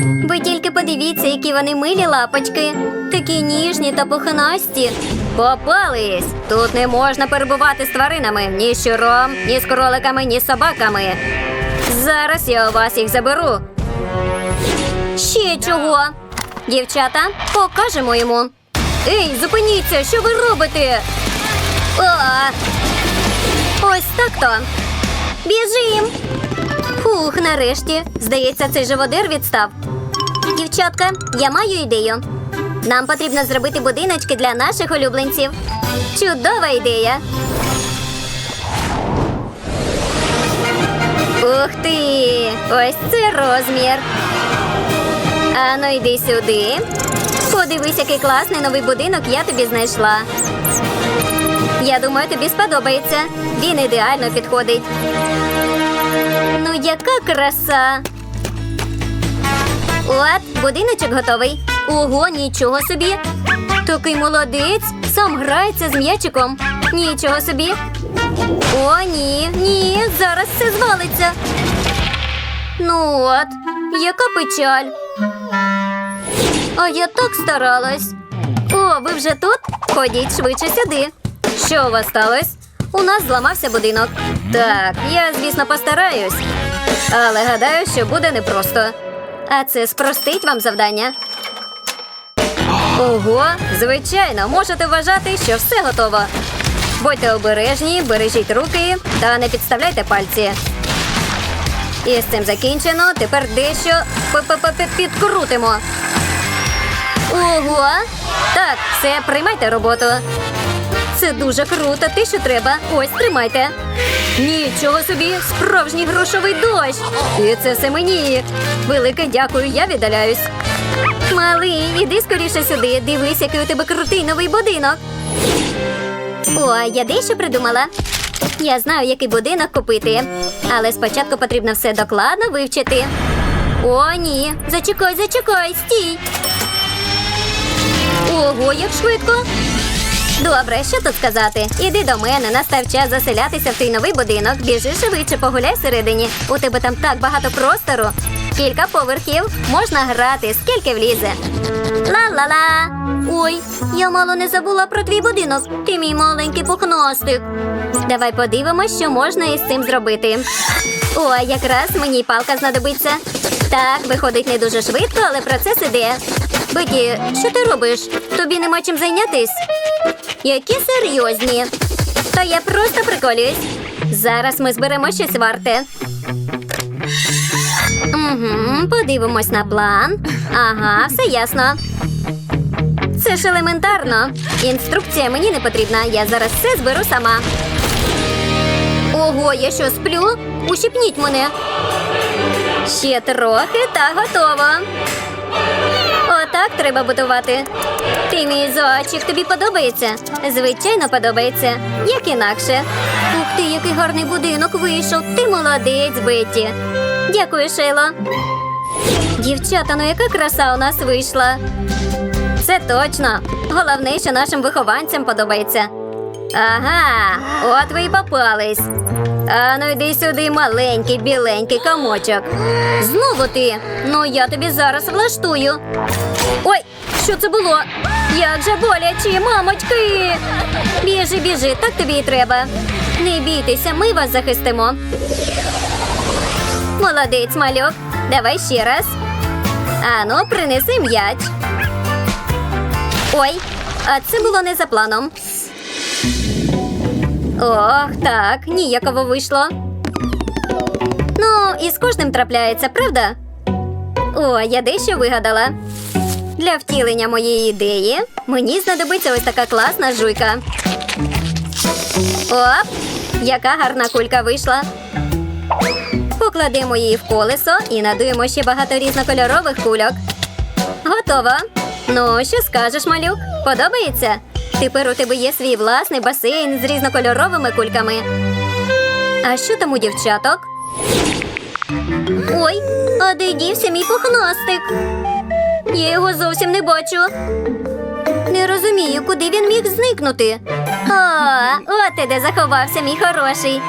Ви тільки подивіться, які вони милі лапочки. Такі ніжні та пухнасті. Попались! Тут не можна перебувати з тваринами ні з щуром, ні з кроликами, ні з собаками. Зараз я у вас їх заберу. Ще чого? Дівчата, покажемо йому. Ей, зупиніться, що ви робите? А, ось так то. Біжим. Фух, нарешті. Здається, цей живодир відстав. Дівчатка, я маю ідею. Нам потрібно зробити будиночки для наших улюбленців. Чудова ідея. Ух ти! Ось це розмір. Ану, йди сюди. Подивись, який класний новий будинок я тобі знайшла. Я думаю, тобі сподобається. Він ідеально підходить. Яка краса. От, будиночок готовий. Ого, нічого собі. Такий молодець. Сам грається з м'ячиком. Нічого собі. О, ні, ні, зараз все звалиться. Ну от, яка печаль. А я так старалась. О, ви вже тут? Ходіть швидше сюди. Що у вас сталося? У нас зламався будинок. Так, я, звісно, постараюсь. Але гадаю, що буде непросто. А це спростить вам завдання. Ого, звичайно, можете вважати, що все готово. Будьте обережні, бережіть руки та не підставляйте пальці. І з цим закінчено. Тепер дещо підкрутимо. Ого! Так, все, приймайте роботу. Це дуже круто, те, що треба. Ось тримайте. Нічого собі, справжній грошовий дощ. І це все мені. Велике дякую, я віддаляюсь. Малий, іди скоріше сюди. Дивись, який у тебе крутий новий будинок. О, я дещо придумала. Я знаю, який будинок купити. Але спочатку потрібно все докладно вивчити. О, ні. Зачекай, зачекай, стій. Ого, як швидко. Добре, що тут сказати? Іди до мене, настав час заселятися в твій новий будинок. Біжи швидше, погуляй всередині. У тебе там так багато простору. Кілька поверхів, можна грати, скільки влізе. Ла-ла-ла. Ой, я мало не забула про твій будинок. Ти мій маленький пухностик. Давай подивимось, що можна із цим зробити. О, якраз мені палка знадобиться. Так, виходить не дуже швидко, але процес іде. Бекі, що ти робиш? Тобі нема чим зайнятись? Які серйозні. Та я просто приколююсь. Зараз ми зберемо щось варте. Угу, подивимось на план. Ага, все ясно. Це ж елементарно. Інструкція мені не потрібна. Я зараз все зберу сама. Ого, я що сплю? Ущипніть мене. Ще трохи та готово. Отак треба будувати. Ти мій зайчик, тобі подобається? Звичайно, подобається. Як інакше. Ух ти, який гарний будинок вийшов. Ти молодець, Бетті. Дякую, Шейло. Дівчата, ну яка краса у нас вийшла. Це точно. Головне, що нашим вихованцям подобається. Ага, от ви й попались. А ну йди сюди, маленький, біленький комочок. Знову ти. Ну я тобі зараз влаштую. Ой, що це було? Як же боляче, мамочки. Біжи, біжи, так тобі і треба. Не бійтеся, ми вас захистимо. Молодець, мальок. Давай ще раз. Ану, принеси м'яч. Ой, а це було не за планом. Ох, так, ніяково вийшло. Ну, і з кожним трапляється, правда? О, я дещо вигадала. Для втілення моєї ідеї мені знадобиться ось така класна жуйка. Оп! Яка гарна кулька вийшла. Покладемо її в колесо і надуємо ще багато різнокольорових кульок. Готово. Ну, що скажеш, малюк? Подобається? Тепер у тебе є свій власний басейн з різнокольоровими кульками. А що там у дівчаток? Ой, а де дівся мій пухнастик? Я його зовсім не бачу. Не розумію, куди він міг зникнути. А, от ти де заховався, мій хороший.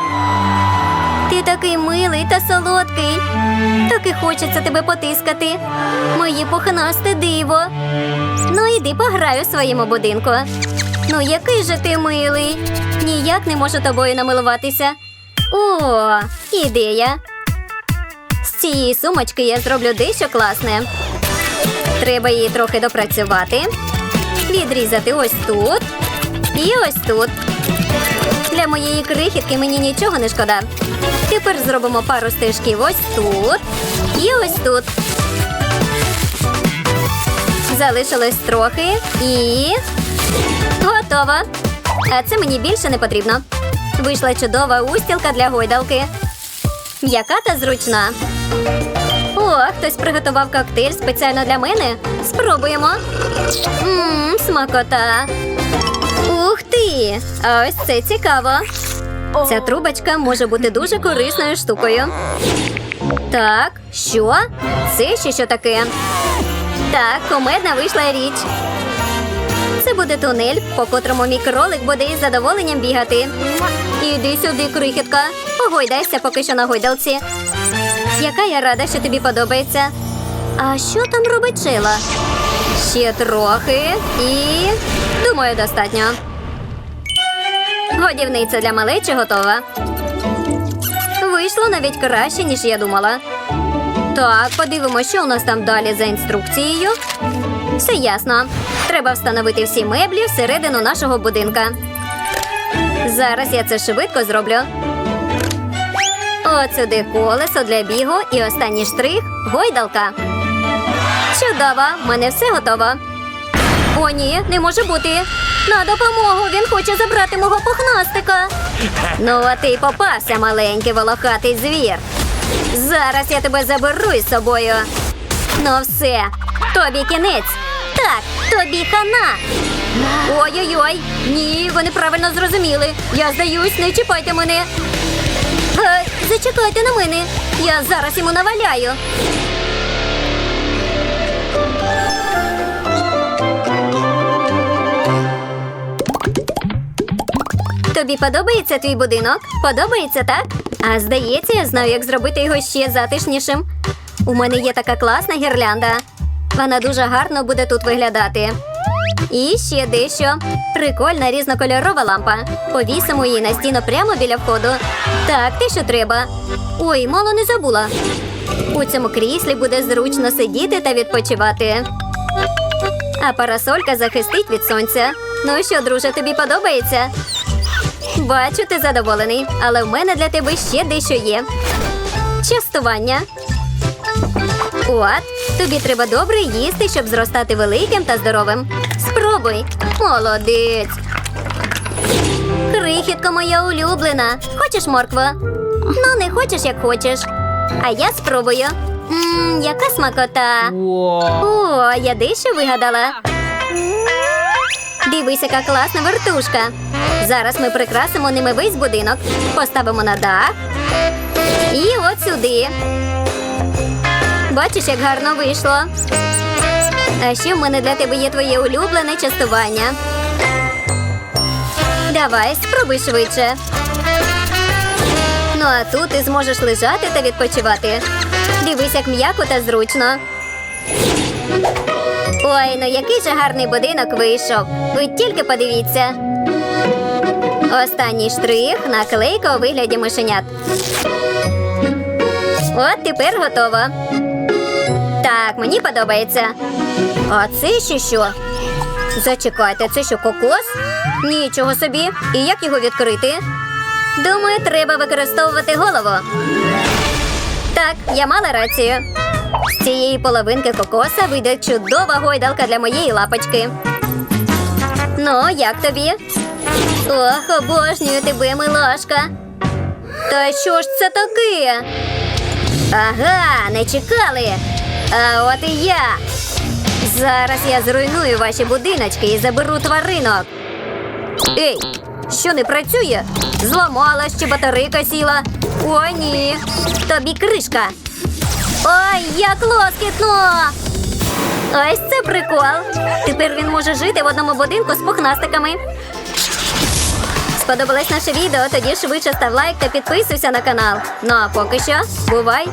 Ти такий милий та солодкий. Так і хочеться тебе потискати. Моє пухнасте диво. Ну, іди пограй у своєму будинку. Ну, який же ти милий. Ніяк не можу тобою намилуватися. О, ідея. З цієї сумочки я зроблю дещо класне. Треба її трохи допрацювати. Відрізати ось тут і ось тут. Для моєї крихітки мені нічого не шкода. Тепер зробимо пару стежків ось тут і ось тут. Залишилось трохи і готово. А це мені більше не потрібно. Вийшла чудова устілка для гойдалки. Яка та зручна. О, хтось приготував коктейль спеціально для мене. Спробуємо. Мм, смакота. Ух ти! Ось це цікаво. Ця трубочка може бути дуже корисною штукою. Так, що? Це ще що таке? Так, комедна вийшла річ. Це буде тунель, по котрому мій кролик буде із задоволенням бігати. Іди сюди, крихітка. Погойдайся поки що на гойдалці. Яка я рада, що тобі подобається. А що там робить Чела? Ще трохи і. Думаю, достатньо. Годівниця для малечі готова. Вийшло навіть краще, ніж я думала. Так, подивимося, що у нас там далі за інструкцією. Все ясно. Треба встановити всі меблі всередину нашого будинка. Зараз я це швидко зроблю. От сюди колесо для бігу і останній штрих гойдалка. Чудово, в мене все готово. О, ні, не може бути. На допомогу він хоче забрати мого пухнастика. Ну, а ти попався, маленький волохатий звір. Зараз я тебе заберу із собою. Ну все, тобі кінець. Так, тобі хана. Ой-ой-ой, ні, ви неправильно зрозуміли. Я здаюсь, не чіпайте мене. Зачекайте на мене. Я зараз йому наваляю. Тобі подобається твій будинок? Подобається, так? А здається, я знаю, як зробити його ще затишнішим. У мене є така класна гірлянда. Вона дуже гарно буде тут виглядати. І ще дещо. Прикольна різнокольорова лампа. Повісимо її на стіну прямо біля входу. Так, те, що треба. Ой, мало не забула. У цьому кріслі буде зручно сидіти та відпочивати. А парасолька захистить від сонця. Ну що, друже, тобі подобається? Бачу, ти задоволений, але в мене для тебе ще дещо є. Частування. От, тобі треба добре їсти, щоб зростати великим та здоровим. Спробуй. Молодець. Крихітко моя улюблена. Хочеш моркву? Ну, не хочеш, як хочеш. А я спробую. Мм, яка смакота. О, я дещо вигадала. Дивись, яка класна вертушка. Зараз ми прикрасимо ними весь будинок. Поставимо на дах. І от сюди. Бачиш, як гарно вийшло. А ще в мене для тебе є твоє улюблене частування. Давай, спробуй швидше. Ну а тут ти зможеш лежати та відпочивати. Дивись, як м'яко та зручно. Ой, ну який же гарний будинок вийшов. Ви тільки подивіться. Останній штрих наклейка у вигляді мишенят. От тепер готово. Так, мені подобається. А це ще що? Зачекайте, це що кокос? Нічого собі. І як його відкрити? Думаю, треба використовувати голову. Так, я мала рацію. З цієї половинки кокоса вийде чудова гойдалка для моєї лапочки. Ну, як тобі? Ох, обожнюю тебе, милашка. Та що ж це таке? Ага, не чекали. А от і я. Зараз я зруйную ваші будиночки і заберу тваринок. Ей, що не працює? Зламалась чи батарейка сіла? О, ні. Тобі кришка. Ой, як лоскітно! Ось це прикол. Тепер він може жити в одному будинку з пухнастиками. Сподобалось наше відео? Тоді швидше став лайк та підписуйся на канал. Ну а поки що, бувай!